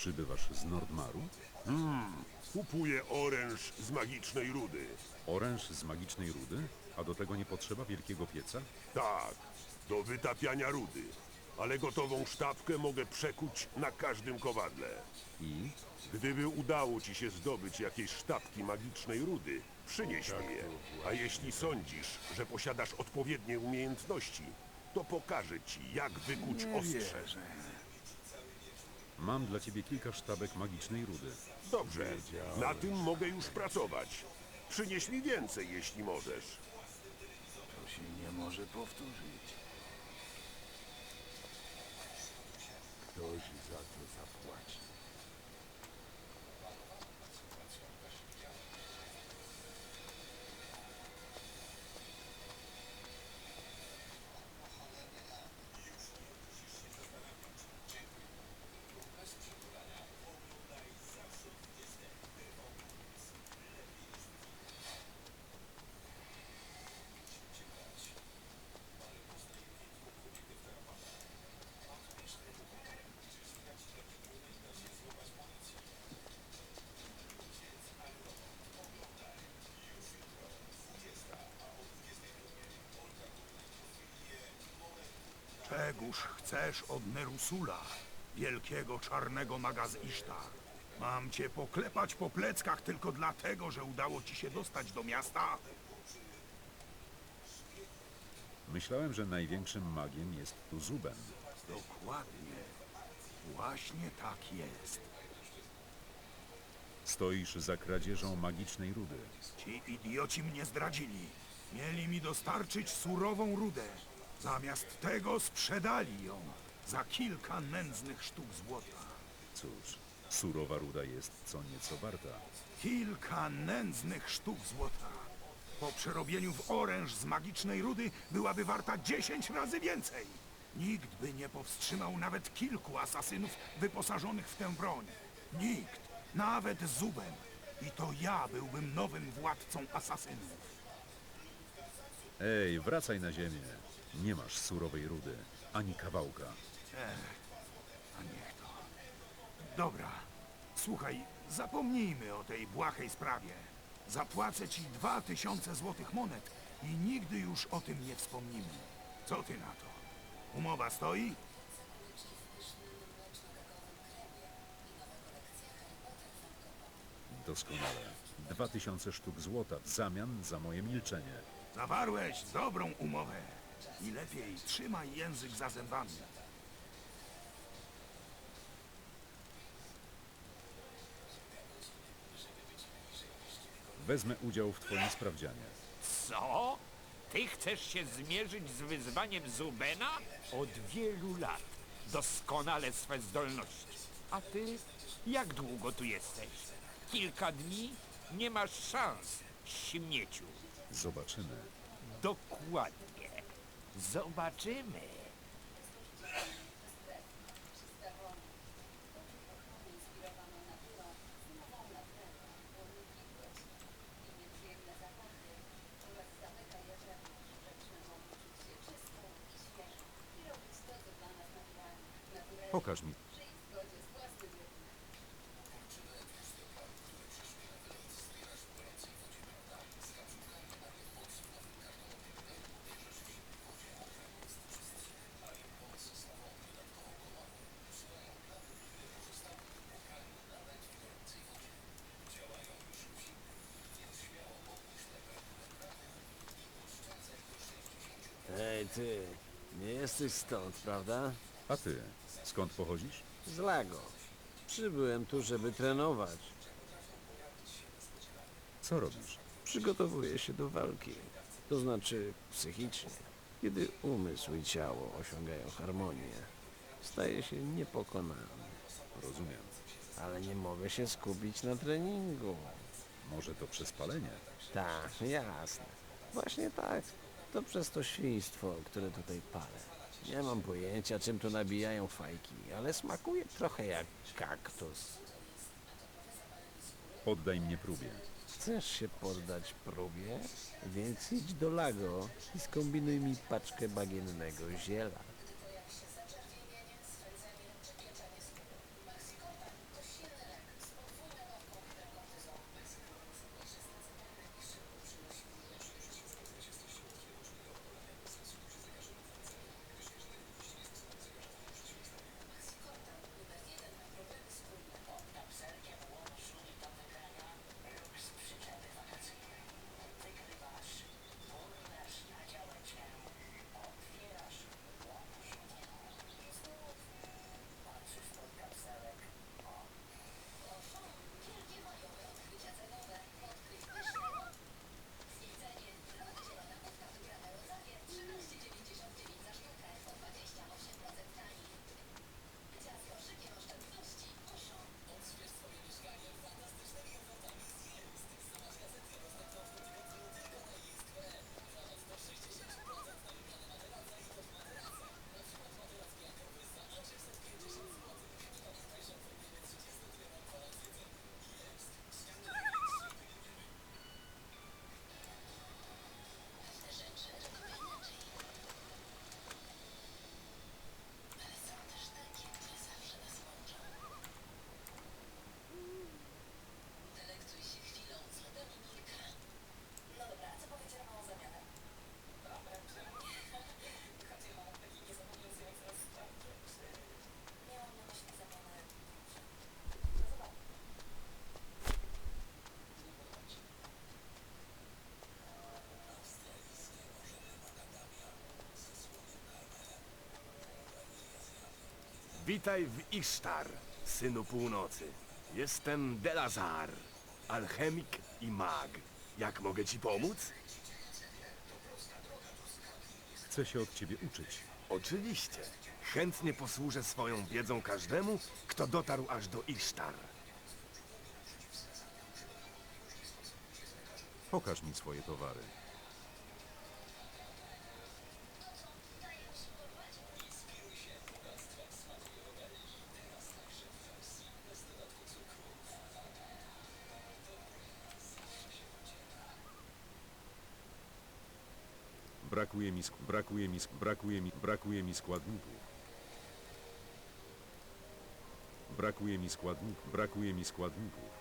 Przybywasz z Nordmaru? Kupuję oręż z magicznej rudy. Oręż z magicznej rudy? A do tego nie potrzeba wielkiego pieca? Tak, do wytapiania rudy. Ale gotową sztabkę mogę przekuć na każdym kowadle. I? Gdyby udało ci się zdobyć jakieś sztabki magicznej rudy, przynieś mi je. A jeśli sądzisz, że posiadasz odpowiednie umiejętności, to pokażę ci, jak wykuć ostrze. Mam dla ciebie kilka sztabek magicznej rudy. Dobrze, na tym mogę już pracować. Przynieś mi więcej, jeśli możesz. To się nie może powtórzyć. Ktoś za to zapłaci. Czegóż chcesz od Nerusula, wielkiego czarnego maga z Isztar? Mam cię poklepać po pleckach tylko dlatego, że udało ci się dostać do miasta? Myślałem, że największym magiem jest tu Zuben. Dokładnie. Właśnie tak jest. Stoisz za kradzieżą magicznej rudy. Ci idioci mnie zdradzili. Mieli mi dostarczyć surową rudę. Zamiast tego sprzedali ją za kilka nędznych sztuk złota. Cóż, surowa ruda jest co nieco warta. Kilka nędznych sztuk złota. Po przerobieniu w oręż z magicznej rudy byłaby warta 10 razy więcej. Nikt by nie powstrzymał nawet kilku asasynów wyposażonych w tę broń. Nikt, nawet Zubem. I to ja byłbym nowym władcą asasynów. Ej, wracaj na ziemię. Nie masz surowej rudy, ani kawałka. A niech to. Dobra, słuchaj, zapomnijmy o tej błahej sprawie. Zapłacę ci dwa tysiące złotych monet i nigdy już o tym nie wspomnimy. Co ty na to? Umowa stoi? Doskonale. Dwa tysiące sztuk złota w zamian za moje milczenie. Zawarłeś dobrą umowę. I lepiej trzymaj język za zębami. Wezmę udział w twoim sprawdzianie. Co? Ty chcesz się zmierzyć z wyzwaniem Zubena? Od wielu lat doskonale swe zdolności. A ty? Jak długo tu jesteś? Kilka dni? Nie masz szans, śmieciu. Zobaczymy. Dokładnie. Zobaczymy. Pokaż mi. Ty, nie jesteś stąd, prawda? A ty, skąd pochodzisz? Z Lago. Przybyłem tu, żeby trenować. Co robisz? Przygotowuję się do walki. To znaczy psychicznie. Kiedy umysł i ciało osiągają harmonię, staję się niepokonany. Rozumiem. Ale nie mogę się skupić na treningu. Może to przespalenie? Tak, jasne. Właśnie tak. To przez to świństwo, które tutaj palę. Nie mam pojęcia, czym tu nabijają fajki, ale smakuje trochę jak kaktus. Poddaj mnie próbie. Chcesz się poddać próbie? Więc idź do Lago i skombinuj mi paczkę bagiennego ziela. Witaj w Isztar, synu północy. Jestem Delazar, alchemik i mag. Jak mogę ci pomóc? Chcę się od ciebie uczyć. Oczywiście. Chętnie posłużę swoją wiedzą każdemu, kto dotarł aż do Isztar. Pokaż mi swoje towary. Brakuje mi, brakuje mi, brakuje mi, brakuje mi składników. Brakuje mi składników, brakuje mi składników.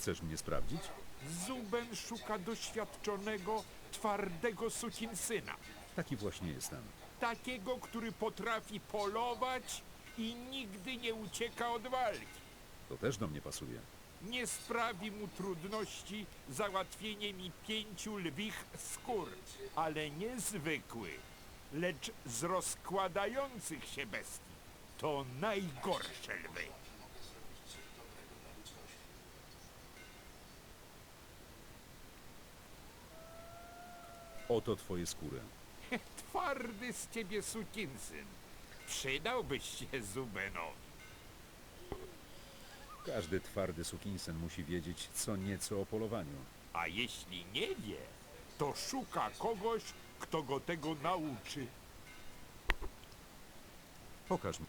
Chcesz mnie sprawdzić? Zuben szuka doświadczonego, twardego sukinsyna. Taki właśnie jestem. Takiego, który potrafi polować i nigdy nie ucieka od walki. To też do mnie pasuje. Nie sprawi mu trudności załatwienie mi pięciu lwich skór, ale nie zwykłych, lecz z rozkładających się bestii. To najgorsze lwy. Oto twoje skóry. Twardy z ciebie sukinsyn. Przydałbyś się Zubenowi. Każdy twardy sukinsen musi wiedzieć co nieco o polowaniu. A jeśli nie wie, to szuka kogoś, kto go tego nauczy. Pokaż mi.